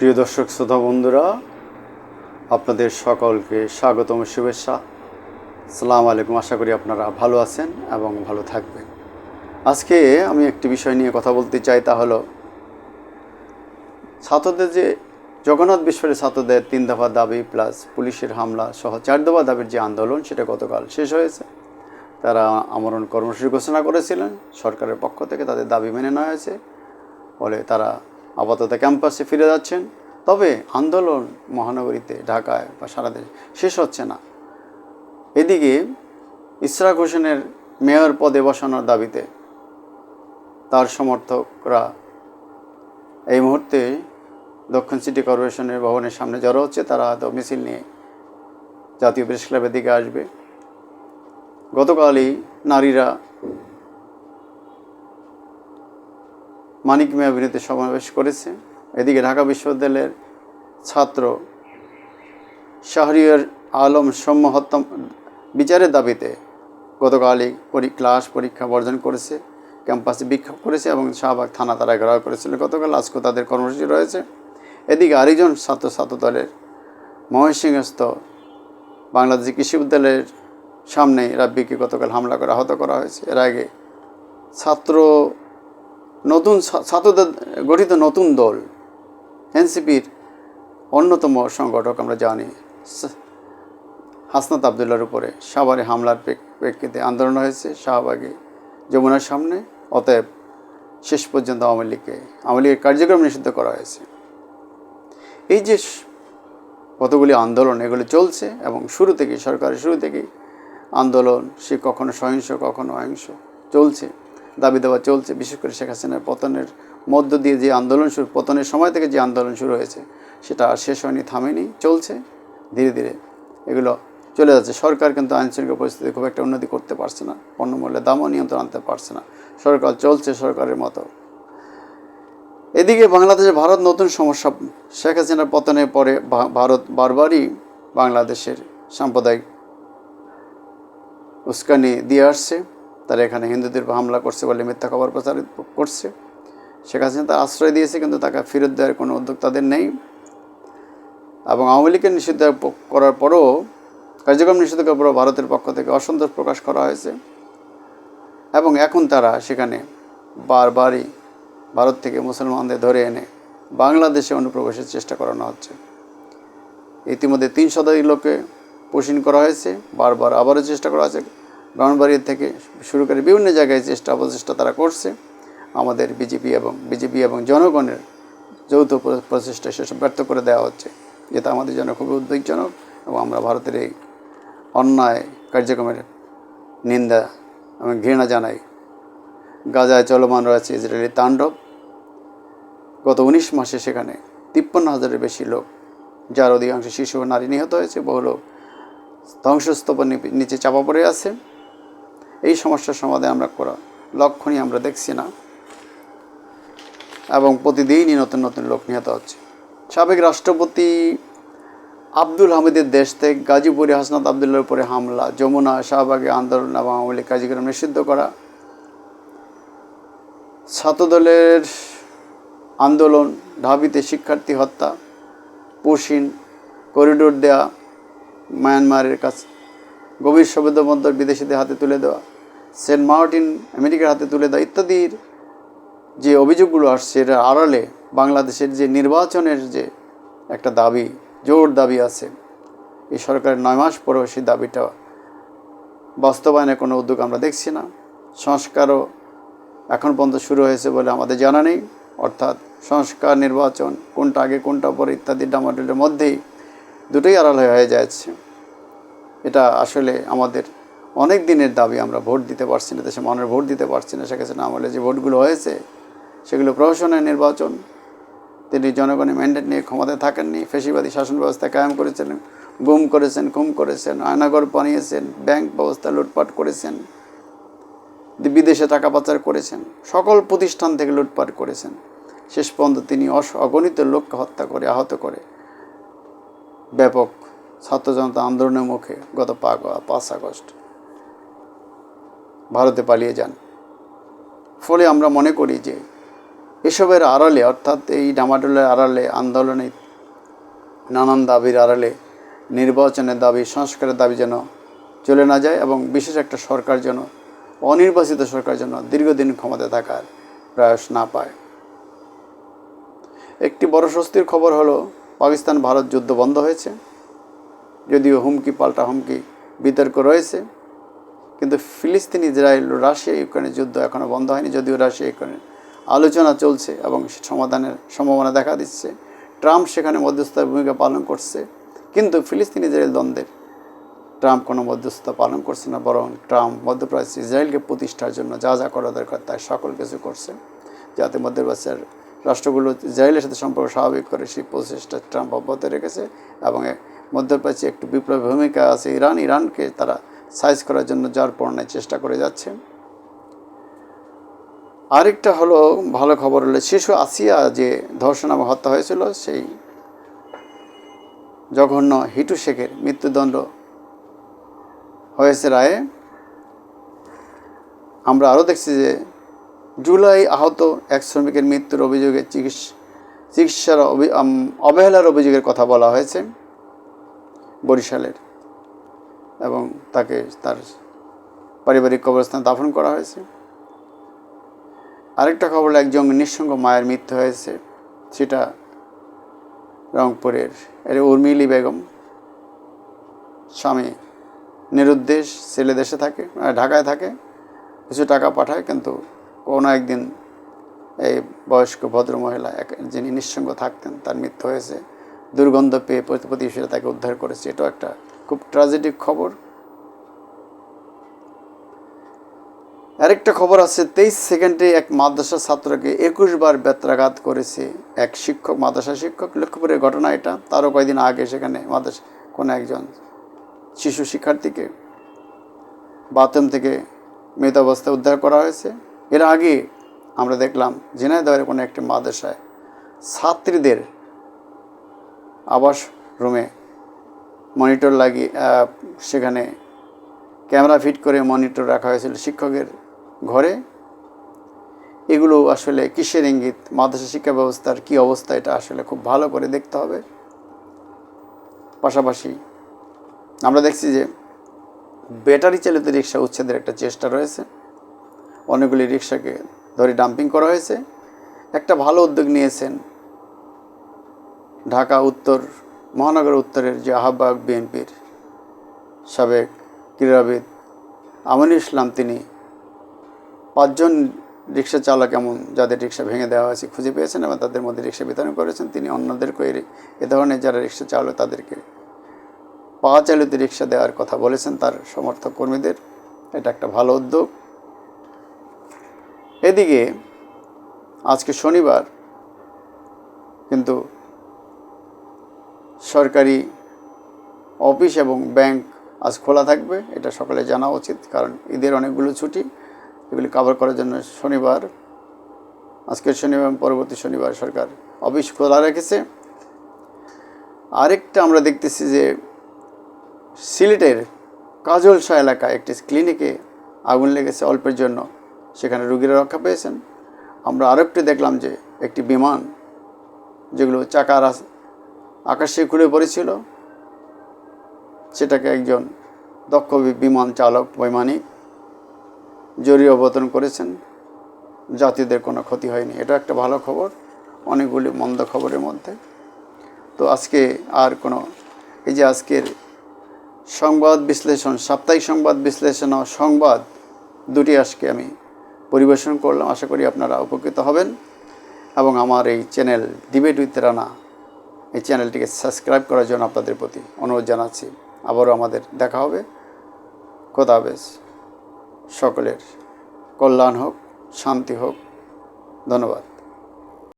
প্রিয় দর্শক, শ্রোতা বন্ধুরা, আপনাদের সকলকে স্বাগতম, শুভেচ্ছা। সালাম আলাইকুম, আশা করি আপনারা ভালো আছেন এবং ভালো থাকবেন। আজকে আমি একটি বিষয় নিয়ে কথা বলতে চাই, তা হলো, ছাত্রদের যে জগন্নাথ বিশ্বরের ছাত্রদের তিন দফা দাবি প্লাস পুলিশের হামলা সহ চার দফা দাবির যে আন্দোলন, সেটা গতকাল শেষ হয়েছে। তারা আমরণ কর্মসূচি ঘোষণা করেছিলেন। সরকারের পক্ষ থেকে তাদের দাবি মেনে নেওয়া হয়েছে। ফলে তারা আপাতত ক্যাম্পাসে ফিরে যাচ্ছেন। তবে আন্দোলন মহানগরীতে, ঢাকায় বা সারা দেশে শেষ হচ্ছে না। এদিকে ইসরাক হোসেনের মেয়র পদে বসানোর দাবিতে তার সমর্থকরা এই মুহূর্তে দক্ষিণ সিটি কর্পোরেশনের ভবনের সামনে জড়ো হচ্ছে। তারা হয়তো মিছিল নিয়ে জাতীয় প্রেস ক্লাবের দিকে আসবে। গতকালই নারীরা মানিক মিয়া বিরুদ্ধে সমাবেশ করেছে। এদিকে ঢাকা বিশ্ববিদ্যালয়ের ছাত্র শাহরিয়ার আলম সৌম্য হত্যা বিচারের দাবিতে গতকালই ক্লাস পরীক্ষা বর্জন করেছে, ক্যাম্পাসে বিক্ষোভ করেছে এবং শাহবাগ থানা তারা ঘেরাও করেছিল। গতকাল আজকে তাদের কর্মসূচি রয়েছে। এদিকে আরেকজন ছাত্র ছাত্র দলের ময়মনসিংহস্থ বাংলাদেশ কৃষি বিদ্যালয়ের সামনে রাব্বিকে গতকাল হামলা করে আহত করা হয়েছে। এর আগে ছাত্র নতুন ছাত্রদের, গঠিত নতুন দল, এনসিপির অন্যতম সংগঠক আমরা জানি। হাসনাত আবদুল্লার উপরে সাভারে হামলার প্রেক্ষিতে আন্দোলন হয়েছে। শাহবাগে যমুনার সামনে, অতএব শেষ পর্যন্ত আওয়ামী লীগকে, আওয়ামী লীগের কার্যক্রম নিষিদ্ধ করা হয়েছে। এই যে কতগুলি আন্দোলন, এগুলো চলছে এবং শুরু থেকে সরকারের শুরু থেকেই আন্দোলন সে কখনো সহিংস, কখনো অহিংস চলছে। দাবি দেওয়া চলছে, বিশেষ করে শেখ হাসিনার পতনের মধ্য দিয়ে যে আন্দোলন শুরু, পতনের সময় থেকে যে আন্দোলন শুরু হয়েছে, সেটা আর শেষ হয়নি, থামেনি, চলছে, ধীরে ধীরে এগুলো চলে যাচ্ছে। সরকার কিন্তু আইনশৃঙ্খলা পরিস্থিতি খুব একটা উন্নতি করতে পারছে না, পণ্যমূল্যের দামও নিয়ন্ত্রণ আনতে পারছে না। সরকার চলছে সরকারের মতো। এদিকে বাংলাদেশে ভারত নতুন সমস্যা, শেখ হাসিনার পতনের পরে ভারত বারবারই বাংলাদেশের সাম্প্রদায়িক উস্কানি দিয়ে আসছে। তারা এখানে হিন্দুদের হামলা করছে বলে মিথ্যা খবর প্রচারিত করছে। শেখ হাসিনা তার আশ্রয় দিয়েছে, কিন্তু তাকে ফেরত দেওয়ার কোনো উদ্যোগ তাদের নেই। এবং আওয়ামী লীগের নিষিদ্ধ করার পরও, কার্যক্রম নিষিদ্ধ করার পরও ভারতের পক্ষ থেকে অসন্তোষ প্রকাশ করা হয়েছে। এবং এখন তারা সেখানে বারবারই ভারত থেকে মুসলমানদের ধরে এনে বাংলাদেশে অনুপ্রবেশের চেষ্টা করানো হচ্ছে। ইতিমধ্যে তিন শতাধিক লোককে পোষণ করা হয়েছে, বারবার আবারও চেষ্টা করা হয়েছে। ব্রাহ্মণবাড়ি থেকে শুরু করে বিভিন্ন জায়গায় চেষ্টা অপচেষ্টা তারা করছে। আমাদের বিজেপি এবং বিজেপি এবং জনগণের যৌথ প্রচেষ্টা সেসব ব্যর্থ করে দেওয়া হচ্ছে। যেটা আমাদের জন্য খুবই উদ্বেগজনক এবং আমরা ভারতের এই অন্যায় কার্যক্রমের নিন্দা এবং ঘৃণা জানাই। গাজায় চলমান রয়েছে ইসরায়েলি তাণ্ডব। গত উনিশ মাসে সেখানে তিপ্পান্ন হাজারের বেশি লোক, যার অধিকাংশ শিশু ও নারী নিহত হয়েছে। বহু লোক ধ্বংসস্তূপের নিচে চাপা পড়ে আছে। সমস্যার সমাধান আমরা করা লক্ষণই আমরা দেখছি না। এবং প্রতিদিনই নতুন নতুন লোক নিহত হচ্ছে। সাবেক রাষ্ট্রপতি আব্দুল হামিদের দেশ থেকে গাজীপুরে হাসনাত আবদুল্লার উপরে হামলা, যমুনা, শাহবাগে আন্দোলন এবং আওয়ামী লীগ কার্যক্রম নিষিদ্ধ করা, ছাত্রদলের আন্দোলন, ঢাবিতে শিক্ষার্থী হত্যা, পুশিন, করিডোর দেয়া, মায়ানমারের কাছে গভীর সমুদ্রবন্দর বিদেশিদের হাতে তুলে দেওয়া, সেন্ট মার্টিন আমেরিকার হাতে তুলে দেওয়া ইত্যাদির যে অভিযোগগুলো আসছে, এর আড়ালে বাংলাদেশের যে নির্বাচনের যে একটা দাবি, জোর দাবি আছে এই সরকারের নয় মাস পরেও সেই দাবিটা বাস্তবায়নের কোনো উদ্যোগ আমরা দেখছি না। সংস্কারও এখন পর্যন্ত শুরু হয়েছে বলে আমাদের জানা নেই। অর্থাৎ সংস্কার, নির্বাচন, কোনটা আগে, কোনটা পরে ইত্যাদি ডামাডোলের মধ্যেই দুটোই আড়াল হয়ে যাচ্ছে। এটা আসলে আমাদের অনেক দিনের দাবি, আমরা ভোট দিতে পারছি না, দেশে মানুষ ভোট দিতে পারছি না। সেক্ষেত্রে আমলে যে ভোটগুলো হয়েছে, সেগুলো প্রহসনের নির্বাচন। তিনি জনগণের ম্যান্ডেট নিয়ে ক্ষমতায় থাকেননি, ফেসিবাদী শাসন ব্যবস্থা কায়েম করেছেন, গুম করেছেন খুম করেছেন, আয়নাগর বানিয়েছেন, ব্যাংক ব্যবস্থা লুটপাট করেছেন বিদেশে টাকা পাচার করেছেন, সকল প্রতিষ্ঠান থেকে লুটপাট করেছেন। শেষ পর্যন্ত তিনি অস অগণিত লোককে হত্যা করে, আহত করে। ব্যাপক ছাত্র জনতা আন্দোলনের মুখে গত পাঁচ আগস্ট ভারতে পালিয়ে যান। ফলে আমরা মনে করি যে এসবের আড়ালে, অর্থাৎ এই ডামাডোলের আড়ালে আন্দোলনে নানান দাবির আড়ালে, নির্বাচনের দাবি, সংস্কারের দাবি যেন চলে না যায় এবং বিশেষ একটা সরকার যেন, অনির্বাচিত সরকার যেন দীর্ঘদিন ক্ষমতায় থাকার প্রয়াস না পায়। একটি বড় স্বস্তির খবর হলো পাকিস্তান ভারত যুদ্ধ বন্ধ হয়েছে। যদিও হুমকি পাল্টা হুমকি বিতর্ক রয়েছে, কিন্তু ফিলিস্তিন, ইসরায়েল, রাশিয়া, ইউক্রেনের যুদ্ধ এখনও বন্ধ হয়নি। যদিও রাশিয়া, ইউক্রেনের আলোচনা চলছে এবং সমাধানের সম্ভাবনা দেখা দিচ্ছে। ট্রাম্প সেখানে মধ্যস্থতার ভূমিকা পালন করছে, কিন্তু ফিলিস্তিন, ইসরায়েল দ্বন্দ্বের ট্রাম্প কোনো মধ্যস্থতা পালন করছে না, বরং ট্রাম্প মধ্যপ্রাচ্য ইসরায়েলকে প্রতিষ্ঠার জন্য যা যা করা দরকার তাই সকল কিছু করছে। যাতে মধ্যপ্রাচ্যের রাষ্ট্রগুলো ইসরায়েলের সাথে সম্পর্ক স্বাভাবিক করে সেই প্রচেষ্টা ট্রাম্প অব্যাহত রেখেছে এবং মধ্যপ্রাচ্যে একটু বিপ্লবী ভূমিকা আছে ইরান। ইরানকে তারা সাইজ করার জন্য যার পড়ানোর চেষ্টা করে যাচ্ছে। আরেকটা হলো, ভালো খবর হলো, শিশু আসিয়া যে ধর্ষণ এবং হত্যা হয়েছিল, সেই জঘন্য হিটু শেখের মৃত্যুদণ্ড হয়েছে রায়ে। আমরা আরও দেখছি যে, জুলাই আহত এক শ্রমিকের মৃত্যুর অভিযোগে চিকিৎসা চিকিৎসার অবহেলার অভিযোগের কথা বলা হয়েছে। বরিশালের এবং তাকে তার পারিবারিক কবরস্থানে দাফন করা হয়েছে। আরেকটা খবর একজন নিঃসঙ্গ মায়ের মৃত্যু হয়েছে, সেটা রংপুরের এর উর্মিলি বেগম স্বামী নিরুদ্দেশ ছেলে দেশে থাকে ঢাকায় থাকে, কিছু টাকা পাঠায়, কিন্তু কোনো একদিন এই বয়স্ক ভদ্রমহিলা এক যিনি নিঃসঙ্গ থাকতেন, তার মৃত্যু হয়েছে। দুর্গন্ধ পেয়ে প্রতি- প্রতিবেশীরা তাকে উদ্ধার করেছে। এটাও একটা খুব ট্র্যাজেডিক খবর। আরেকটা খবর আছে, তেইশ সেকেন্ডে এক মাদ্রাসা ছাত্রকে একুশ বার বেত্রাঘাত করেছে এক শিক্ষক, মাদ্রাসা শিক্ষক। লক্ষ্মীপুরের ঘটনা এটা। তারও কয়েকদিন আগে সেখানে মাদ্রাসা কোনো একজন শিশু শিক্ষার্থীকে বাথরুম থেকে মৃত অবস্থায় উদ্ধার করা হয়েছে। এর আগে আমরা দেখলাম, ঝিনাইদহের কোনো একটি মাদ্রাসায় ছাত্রীদের আবাস রুমে মনিটর লাগিয়ে সেখানে ক্যামেরা ফিট করে মনিটর রাখা হয়েছিল শিক্ষকের ঘরে। এগুলো আসলে কিসের ইঙ্গিত? মাদ্রাসা শিক্ষা ব্যবস্থার কী অবস্থা? এটা আসলে খুব ভালো করে দেখতে হবে। পাশাপাশি আমরা দেখছি যে ব্যাটারি চালিত রিক্সা উচ্ছেদের একটা চেষ্টা রয়েছে। অনেকগুলি রিক্সাকে ধরে ডাম্পিং করা হয়েছে। একটা ভালো উদ্যোগ নিয়েছেন ঢাকা উত্তর, মহানগর উত্তরের যে আহ্বায়ক বিএনপির সাবেক ক্রীড়াবিদ আমিনুল ইসলাম, তিনি পাঁচজন রিক্সা চালক এমন যাদের রিক্সা ভেঙে দেওয়া হয়েছে খুঁজে পেয়েছেন এবং তাদের মধ্যে রিক্সা বিতরণ করেছেন। তিনি অন্যদেরকে এ ধরনের যারা রিক্সা চালক তাদেরকে পা চালিত রিক্সা দেওয়ার কথা বলেছেন তার সমর্থক কর্মীদের। এটা একটা ভালো উদ্যোগ। এদিকে আজকে শনিবার কিন্তু সরকারি অফিস এবং ব্যাংক আজ খোলা থাকবে, এটা সকলে জানা উচিত, কারণ ঈদের অনেকগুলো ছুটি, এগুলি কভার করার জন্য শনিবার, আজকের শনিবার এবং পরবর্তী শনিবার সরকার অফিস খোলা রেখেছে। আরেকটা আমরা দেখতেছি যে সিলেটের কাজলশা এলাকায় একটি ক্লিনিকে আগুন লেগেছে অল্পের জন্য, সেখানে রুগীরা রক্ষা পেয়েছেন। আমরা আরেকটি দেখলাম যে একটি বিমান, যেগুলো আস- আকাশে খুলে পড়েছিল। সেটাকে একজন দক্ষ বিমান চালক, বৈমানিক জরুরি অবতরণ করেছেন। যাত্রীদের কোনো ক্ষতি হয়নি। এটা একটা ভালো খবর, অনেকগুলি মন্দ খবরের মধ্যে। তো আজকে আর কোনো, এই যে আজকের সংবাদ বিশ্লেষণ, সাপ্তাহিক সংবাদ বিশ্লেষণ ও সংবাদ দুটি আজকে আমি পরিবেশন করলাম। আশা করি আপনারা উপকৃত হবেন। এবং আমার এই চ্যানেল ডিবেট উইথ রানা এই চ্যানেলটিকে সাবস্ক্রাইব করার জন্য আপনাদের প্রতি অনুরোধ জানাচ্ছি। আবারও আমাদের দেখা হবে। খোদা হাফেজ। সকলের কল্যাণ হোক, শান্তি হোক। ধন্যবাদ।